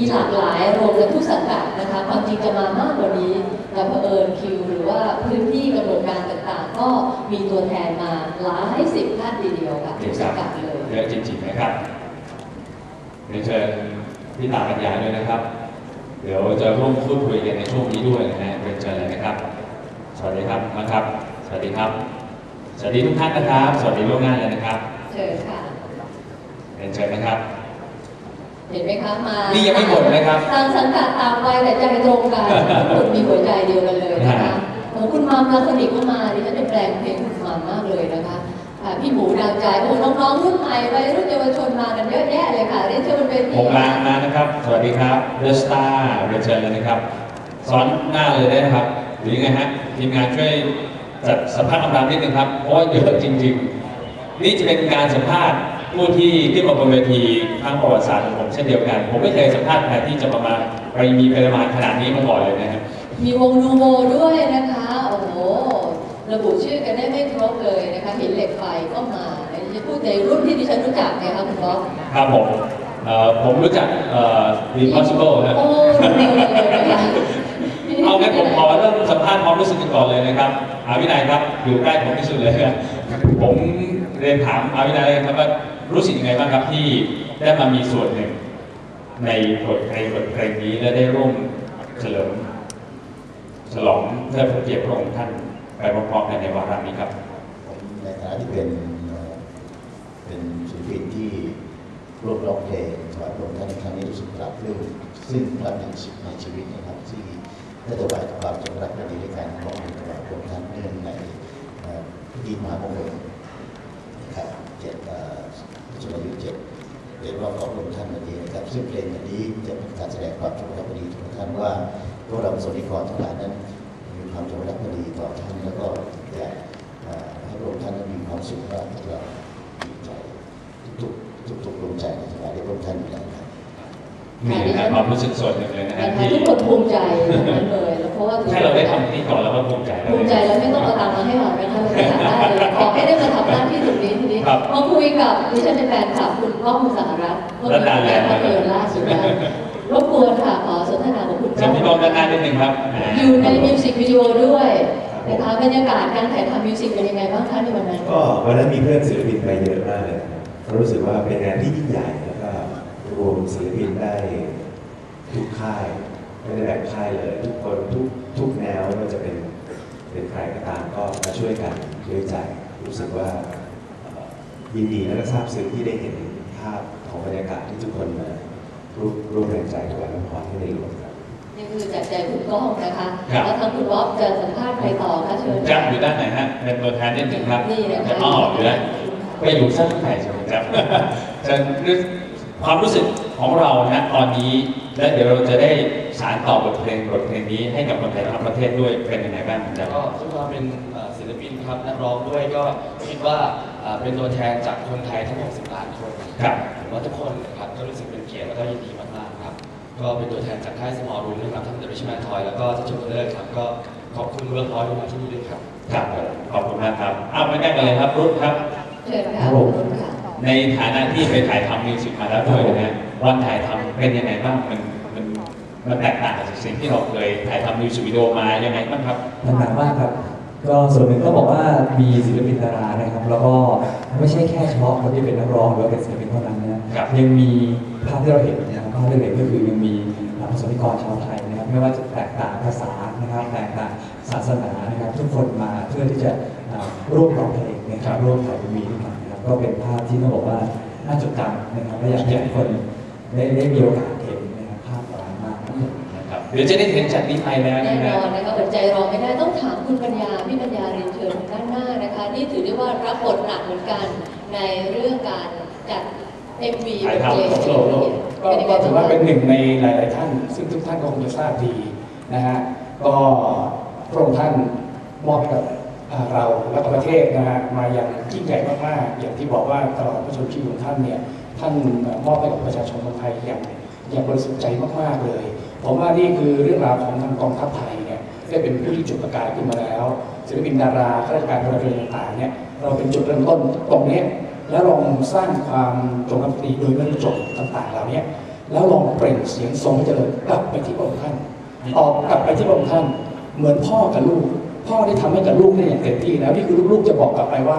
มีหลากหลายรวมกันทุกสังกัดนะคะความจริงจะมามากกว่านี้แต่เผอิญคิวหรือว่าพื้นที่กำหนดการต่างๆ ก็มีตัวแทนมาหลายสิบท่านทีเดียวค่ะทุกสังกัดเลยเยอะจริงๆนะครับเรียนเชิญพี่ตาปัญญาด้วยนะครับ เดี๋ยวจะร่วมพูดคุยกันในช่วงนี้ด้วยนะฮะเรียนเชิญเลยนะครับ สวัสดีครับนะครับ สวัสดีครับ สวัสดีทุกท่านนะครับ สวัสดีล่วงหน้าเลยนะครับ เชิญค่ะเรียนเชิญนะครับ เห็นไหมคะมานี่นี่ยังไม่หมดนะครับต่างสังกัดต่างวัยแต่ใจตรงกันทุกคนมีหัวใจเดียวกันเลยนะคะของคุณมามลาสนิกก็มาดิฉันเป็นแปลงเพลงคุณมามมากเลยนะคะอ่าพี่หมูดาวใจโอ้น้องๆรุ่นใหม่วัยรุ่นเยาวชนมากันเยอะแยะเลยค่ะเรียนเชิญบนเวทีผมลางมานะครับ สวัสดีครับเดอะสตาร์เรียนเชิญเลยนะครับซ้อนหน้าเลยได้นะครับหรือยังไงฮะทีมงานช่วยจัดสัมภาษณ์คำถามนิดนึงครับเพราะว่าเยอะจริง ๆ นี่จะเป็นการสัมภาษณ์ ผู้ที่ขึ้นมาบนเวทีทางประวัติศาสตร์ของผมเช่นเดียวกัน ผมไม่เคยสัมภาษณ์ใครที่จะประมาณไปมีปริมาณขนาดนี้มาก่อนเลยนะครับมีวงนูโวด้วยนะคะ โอ้โห ระบุชื่อกันได้ไม่ครบเลยนะคะหินเหล็กไฟก็มาอันนี้จะพูดในรุ่นที่ดิฉันรู้จักไงคะคุณบ๊อบครับผมเอ่อผมรู้จักเอ่อ The Impossible นะโอ้เร็วเลยนะคะเอางั้นผมขอเริ่มสัมภาษณ์ความรู้สึกกันก่อนเลยนะครับอาวินัยครับอยู่ใกล้ผมที่สุดเลยครับผมเรียนถามอาวินัยเลยครับว่า รู้สึกยังไงบ้างครับที่ได้มามีส่วนหนึ่งในบทเพลงบทเพลงนี้และได้ร่วมเฉลิมฉลองเทิดพระเกียรติพระองค์ท่านไปพร้อมๆกันในวาระนี้ครับผมในฐานะที่เป็นเป็นศิลปินที่ร่วมร้องเพลงถวายพระองค์ท่านในครั้งนี้รู้สึกปรับปลื้มซึ่งครั้งหนึ่งในชีวิตนะครับที่ได้ถวายความจงรักภักดีในการร้องเพลงถวายพระองค์ท่านเนื่องในพิธีมหามงคลนะครับเจ็ดเอ่อพระชนมายุเจ็ดเรียนว่าข องพระองค์ท่านวันนี้นะครับซึ่งเพลงอันนี้จะเป็นการแสดงความจงรักภักดีต่อท่านว่าพวกเราสนิกรทั้งหานนั้นมีความจงรักภักดีต่อท่านแล้วก็ นี่นะครับความรู้สึกส่วนหนึ่งเลยนะนะฮะคะที่ทุกคนภูมิใจทั้งนั้นเลยแล้วเพราะว่าแค่เราได้ทำที่ก่อนแล้วก็ภูมิใจแล้วภูมิใจแล้วไม่ต้องเอาตังค์มาให้เรานะคะเราอยากได้เลยขอให้ได้มาทำหน้าที่ตรงนี้ทีนี้ครับมาคุยกับดิฉันเป็นแฟนคลับคุณก้องสหรัฐเมื่อรัตดาแลนด์ภาพยนตร์ล่าสุดได้รบกวนค่ะขอสนทนากับคุณเชิญพี่น้องด้านหน้านิดหนึ่งครับ อยู่ในมิวสิกวิดีโอด้วยนะคะบรรยากาศการถ่ายทำมิวสิกเป็นยังไงบ้างคะในวันนั้นก็วันนั้นมีเพื่อนศิลปินไปเยอะมากเลยนะครับก็รู้สึกว่าเป็นงานที่ยิ่งใหญ่แล้วก็ รวมศิลปินได้ทุกค่ายไม่ได้แบ่งค่ายเลย ทุกคนทุกทุกแนวไม่ว่าจะเป็นเป็นใครก็ตามก็มาช่วยกันด้วยใจรู้สึกว่าเอ่อยินดีและก็ซาบซึ้งที่ได้เห็นภาพของบรรยากาศที่ทุกคนมาร่วมร่วมแรงใจถวายพระพรให้ในหลวงครับนี่คือจากใจคุณก้องนะคะครับแล้วทางคุณบ๊อบจะสัมภาษณ์ใครต่อคะเชิญจับอยู่ด้านไหนฮะเป็นตัวแทนนิดหนึ่งครับนี่นะคะจะอ้ออยู่แล้วไปอยู่สักไหนใช่ไหมครับจะ ความรู้สึกของเรานะตอนนี้และเดี๋ยวเราจะได้สารต่อบทเพลงบทเพลงนี้ให้กับคนไทยทั้งประเทศด้วยเป็นยังไงบ้างครับก็ซึ่งความเป็นเอ่อศิลปินครับนักร้องด้วยก็คิดว่าเอ่อเป็นตัวแทนจากคนไทยทั้ง 60 ล้านคนครับผมว่าทุกคนนะครับก็รู้สึกเป็นเกียรติแล้วก็ยินดีมากๆครับ ก็เป็นตัวแทนจากค่ายสมอลรูมนะครับทั้งเดอะริชแมนทอยแล้วก็ทัชชูเลอร์ครับก็ขอบคุณเวิร์กพอยต์ที่มาที่นี่ด้วยครับครับขอบคุณมากครับอ้าวไม่แก้กันเลยครับรุ่นครับเชิญครัค่ะบผมคุณค่ะ ในฐานะที่ไปถ่ายทำมิวสิกมาแล้วด้วยนะฮะวันถ่ายทำเป็นยังไงบ้างมันมันมันแตกต่างจากสิ่งที่เราเคยถ่ายทำมิวสิกวิดีโอมายังไงบ้างครับมันหนักมากครับ ก็ส่วนหนึ่งก็บอกว่ามีศิลปินดารานะครับ แล้วก็ไม่ใช่แค่เฉพาะคนที่เป็นนักร้องหรือว่าเป็นศิลปินเท่านั้นนะครับยังมีภาพที่เราเห็นนะครับภาพที่เราเห็นก็คือยังมีประสบนิกรชาวไทยนะครับไม่ว่าจะแตกต่างภาษานะครับแตกต่างศาสนานะครับทุกคนมาเพื่อที่จะอ่าร่วมร้องเพลงนะครับร่วมถ่ายเอ็มวีด้วยกันนะครับ ก็เป็นภาพที่ต้องบอกว่าน่าจดจำนะครับและอยากให้ทุกคนได้ได้มีโอกาสเห็นนะครับภาพเหล่านั้นมากครับนะครับเดี๋ยวจะได้เห็นจากนี้ไปแล้วแน่นะนฮะอนนะคะอดใจรอไม่ได้ต้องถามคุณปัญญาพี่ปัญญาเรียนเชิญทางด้านหน้านะคะนี่ถือได้ว่ารับบทหนักเหมือนกันในเรื่องการจัด MV ถ่ายทำเพลงโลกโลกก็เป็นยังไงก็ถือว่าบ้างเป็นหนึ่งในหลาย ๆ ท่าน ซึ่งทุกท่านก็คงจะทราบดีนะฮะก็พระองค์ท่านมอบให้กับอ่า เราและประเทศนะฮะมาอย่างยิ่งใหญ่มากๆ อย่างที่บอกว่าตลอดพระชนชีพของท่านเนี่ยท่านมอบให้กับประชาชนคนไทยอย่างอย่างบริสุทธิ์ใจมากๆเลย ผมว่านี่คือเรื่องราวของทางกองทัพไทยเนี่ยได้เป็นผู้ที่จุดประกายขึ้นมาแล้วศิลปินดาราข้าราชการพลเรือนต่างๆเนี่ยเราเป็นจุดเริ่มต้นตรงนี้แล้วลองสร้างความจงรักภักดีโดยไม่รู้จบต่างๆ เหล่านี้แล้วลองเปล่งเสียงทรงเจริญกลับไปที่พระองค์ท่านตอบกลับไปที่พระองค์ท่าน เหมือนพ่อกับลูก พ่อได้ทำให้กับลูกได้อย่างเต็มที่แล้วนี่คือลูกๆจะบอกกลับไปว่า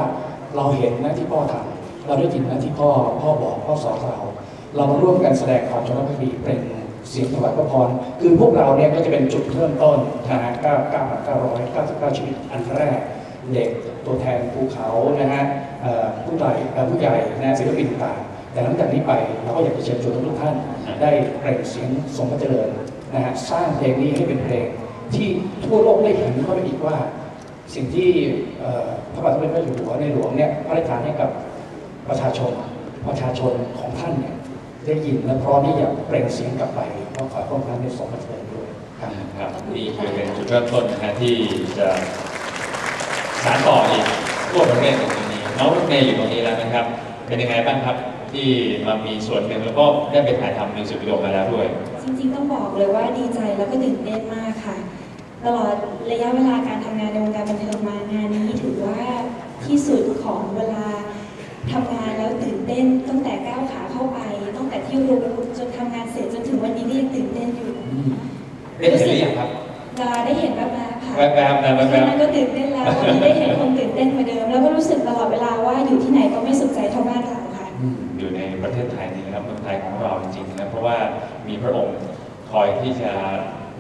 เราเห็นนะที่พ่อทำเราได้ยินนะที่พ่อพ่อบอกพ่อสอนเรา เรามาร่วมกันแสดงความจงรักภักดีเป็นเสียงถวายพระพรคือพวกเราเนี่ยก็จะเป็นจุดเริ่มต้นนะฮะ9,999 ชีวิตอันแรก เด็กตัวแทนภูเขานะฮะผู้ใหญ่ผู้ใหญ่นะศิลปินต่างแต่หลังจากนี้ไปเราก็อยากจะเชิญชวนทุกท่านได้เปล่งเสียงทรงพระเจริญนะฮะสร้างเพลงนี้ให้เป็นเพลง ที่ทั่วโลกได้เห็นเข้าไปอีกว่า สิ่งที่เอ่อพระบาทสมเด็จพระอยู่หัวในหลวงเนี่ยพระราชทานให้กับประชาชนประชาชนของท่านเนี่ยได้ยินและพร้อมที่จะเปล่งเสียงกลับไปก็ขอให้พระองค์ท่านได้ทรงพระเจริญด้วยครับครับนี่คือเป็นจุดเริ่มต้นนะฮะที่จะสานต่ออีกทั่วประเทศในตรงนี้น้องรถเมย์อยู่ตรงนี้แล้วนะครับ เป็นยังไงบ้างครับที่มามีส่วนหนึ่งแล้วก็ได้ไปถ่ายทำมิวสิกวิดีโอมาแล้วด้วย จริงๆต้องบอกเลยว่าดีใจแล้วก็ตื่นเต้นมากค่ะ ตลอดระยะเวลาการทำงานในวงการบันเทิงมางานนี้ถือว่าที่สุดของเวลาทำงานแล้วตื่นเต้นตั้งแต่ก้าวขาเข้าไปตั้งแต่ที่รู้จนทำงานเสร็จจนถึงวันนี้ก็ยังตื่นเต้นอยู่ได้เห็นหรือยังครับดาได้เห็นแวบๆค่ะแวบๆนะแวบๆแค่นั้นก็ตื่นเต้นแล้ววันนี้ได้เห็นคนตื่นเต้นกว่าเดิม แล้วก็รู้สึกตลอดเวลาว่าอยู่ที่ไหนก็ไม่สุขใจเท่าบ้านเราค่ะอยู่ในประเทศไทยนี่นะครับเมืองไทยของเราจริงๆนะเพราะว่ามีพระองค์คอยที่จะ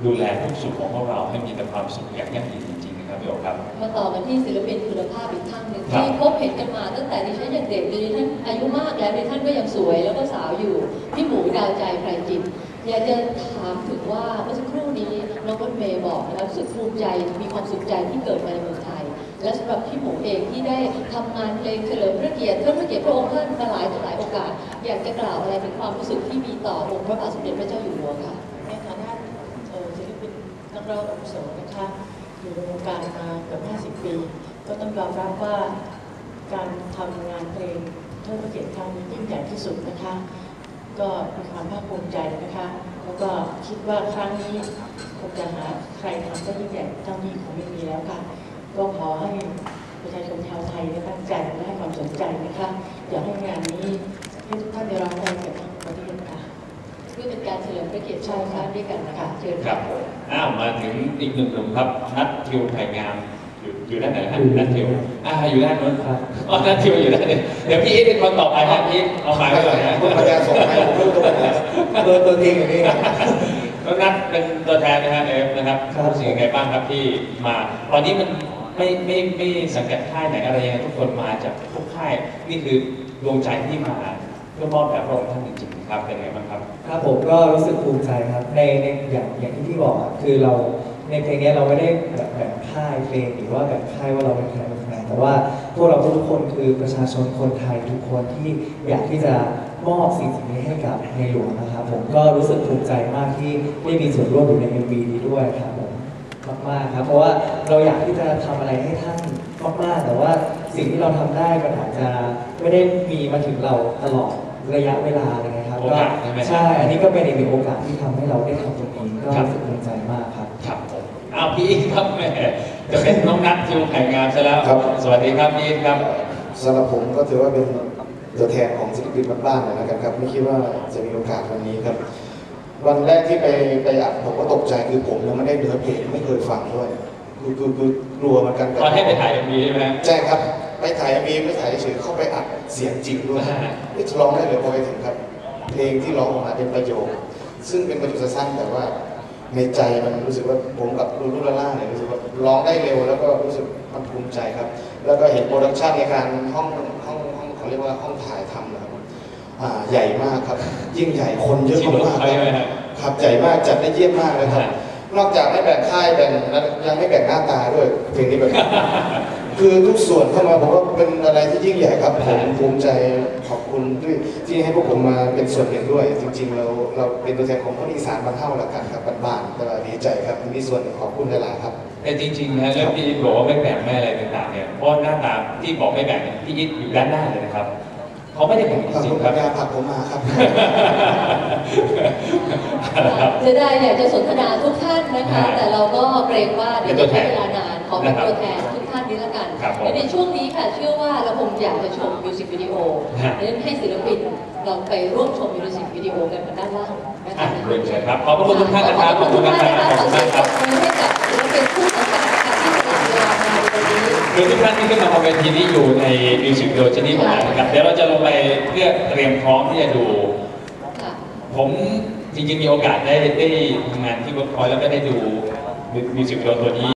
ดูแลทุกสุขของพวกเราให้มีแต่ความสุขอย่างยั่งยืนจริงๆนะครับพี่โอครับ มาต่อกันที่ศิลปินคุณภาพอีกท่านหนึ่งครับ ที่พบเห็นกันมาตั้งแต่ดิฉันยังเด็กดิฉันอายุมากแล้วดิฉันก็ยังสวยแล้วก็สาวอยู่ พี่หมูดาวใจไพรจิต อยากจะถามถึงว่าเมื่อสักครู่นี้น้องรถเมย์บอกนะครับรู้สึกภูมิใจมีความสุขใจที่เกิดมาในเมืองไทย และสำหรับพี่หมูเองที่ได้ทำงานเพลงเฉลิมพระเกียรติเทิดพระเกียรติพระองค์ท่านมาหลายต่อหลายโอกาส อยากจะกล่าวอะไรถึงความรู้สึกที่มีต่อองค์พระบาทสมเด็จพระเจ้าอยู่หัวค่ะในฐานะเอ่อศิลปิ นักร้องอาวุโสนะคะอยู่ในวงการมาเกือบ50 ปี ก็ต้องยอมรับว่าการทำงานเพลงเทิดพระเกียรติครั้งนี้ยิ่งใหญ่ที่สุดนะคะ ก็มีความภาคภูมิใจนะคะ แล้วก็คิดว่าครั้งนี้คงจะหาใครทำได้ยิ่งใหญ่เท่านี้คงไม่มีแล้วค่ะ ก็ขอให้ประชาชนชาวไทยได้ตั้งใจและให้ความสนใจนะคะ อยากให้งานนี้ให้ทุกท่านได้รับได้กับทั้งประเทศค่ะ เพื่อเป็นการเฉลิมพระเกียรติชาติชาติด้วยกันนะคะเชิญครับผมอ้าวมาถึงอีกหนึ่งหนุ่มครับนัททิวไผ่งามอยู่อยู่ด้านไหนฮะนัททิวอ่าอยู่ด้านนู้นครับอ๋อนัททิวอยู่ด้านนี้เดี๋ยวพี่อีทเป็นคนต่อไปครับพี่อีทเอาหมายไว้ก่อนนะคุณปัญญาส่งให้ผมรู้ตัวเลยตัวตัวจริงอยู่นี่แล้วนัทเป็นตัวแทนนะฮะเอฟนะครับครับรู้สึกยังไงบ้างครับที่มาตอนนี้มันไม่ไม่ไม่สังกัดค่ายไหนอะไรยังไงทุกคนมาจากทุกค่ายนี่คือดวงใจที่มาเพื่อมอบแบบพระองค์ท่านจริงๆครับเป็นไงบ้างครับ ครับผมก็รู้สึกภูมิใจครับในในอย่างอย่างที่พี่บอกอะคือเราในเพลงเนี้ยเราไม่ได้แบบแบ่งค่ายเพลงหรือว่าแบ่งค่ายว่าเราเป็นใครเป็นใครแต่ว่าพวกเราทุกคนคือประชาชนคนไทยทุกคนที่อยากที่จะมอบสิ่งสิ่งนี้ให้กับในหลวงนะครับผมก็รู้สึกภูมิใจมากที่ได้มีส่วนร่วมอยู่ใน MV นี้ด้วยครับผมมากๆครับเพราะว่าเราอยากที่จะทำอะไรให้ท่านมากๆแต่ว่าสิ่งที่เราทำได้มันอาจจะไม่ได้มีมาถึงเราตลอด ระยะเวลาเลยนะครับโอกาสใช่ไหม ใช่ อันนี้ก็เป็นอีกหนึ่งโอกาสที่ทำให้เราได้ทำตรงนี้ก็รู้สึกภูมิใจมากครับ ครับผมอ้าวพี่อีทครับแม่จะเป็นน้องนัททิวไผ่งามซะแล้ว ครับ สวัสดีครับพี่อีทครับ สำหรับผมก็ถือว่าเป็นตัวแทนของศิลปินบ้านๆเลยนะครับครับ ไม่คิดว่าจะมีโอกาสวันนี้ครับ วันแรกที่ไปไปอัดผมก็ตกใจคือผมยังไม่ได้เนื้อเพลงไม่เคยฟังด้วยคือคือคือกลัวเหมือนกันตอนให้ไปถ่ายเอ็มวีใช่ไหมใช่ครับ ไปถ่ายมีไม่ถ่ายเฉยๆเข้าไปอัดเสียงจริงด้วยอ่าไม่ร้องได้เลยพอไปถึงครับ เพลงที่ร้องออกมาเป็นประโยค ซึ่งเป็นประโยคสั้นๆแต่ว่าในใจมันรู้สึกว่าผมกับรุ่นรุ่นล่าเนี่ยรู้สึกว่าร้องได้เร็วแล้วก็รู้สึกมันภูมิใจครับ แล้วก็เห็นโปรดักชันในการห้องห้องห้องเขาเรียกว่าห้องถ่ายทำนะครับอ่าใหญ่มากครับ ยิ่งใหญ่คนเยอะที่รถมากไฟไหมๆฮะครับใหญ่มากจัดได้เยี่ยมมากเลยครับฮะนอกจากไม่แบ่งค่ายแบ่งแล้วยังไม่แบ่งหน้าตาด้วยเพลงนี้แบบ คือทุกส่วนเข้ามาผมว่าเป็นอะไรที่ยิ่งใหญ่ครับผมภูมิใจขอบคุณด้วยที่ให้พวกผมมาเป็นส่วนหนึ่งด้วย จริง ๆ เราเราเป็นตัวแทนของคนอีสานบรรเทาละกันครับบ้านๆแต่ว่าดีใจครับที่มีส่วนหนึ่งขอบคุณหลายๆครับ แต่จริงๆนะเรื่องที่อีทบอกว่าไม่แบ่งไม่อะไรต่างๆเนี่ยเพราะหน้าตาที่บอกไม่แบ่งเนี่ยพี่อีทอยู่ด้านหน้าเลยนะครับเขาไม่ได้แบ่งจขอบริคุงณๆคปัรับญญาผลักผมมาครับครับจะได้อยากจะสนทนาทุกท่านนะคะ แต่เราก็เกรงว่าเดี๋ยวจะใช้เวลานานขอเป็นตัวแทนทุกท่า นนี้ละกันครับผมและในช่วงนี้ค่ะเชื่อว่าเราคงอยากจะชมมิวสิกวิดีโอฮะ ดังนั้นให้ศิลปินลองไปร่วมชมมิวสิกวิดีโอกันด้านล่างนะอะคะเรียนเชิญครับ ขอบพระคุณทุกท่านนะครับ ขอบคุณนะครับขอบคุณมากครับ ขอเสียงปรบมือให้กับศิลปินผู้สังกัดนะคะที่สละเวลามาในวันนี้ คือทุกท่านที่ขึ้นมาบนเวทีนี้อยู่ในมิวสิกวิดีโอชนิดหมดแล้วนะครับ เดี๋ยวเราจะลงไปเพื่อเตรียมพร้อมที่จะดู ค่ะ ผมจริงๆมีโอกาสได้ได้ทำงานที่เวิร์กพอยต์แล้วก็ได้ดูมิวสิกวิดีโอตัวนี้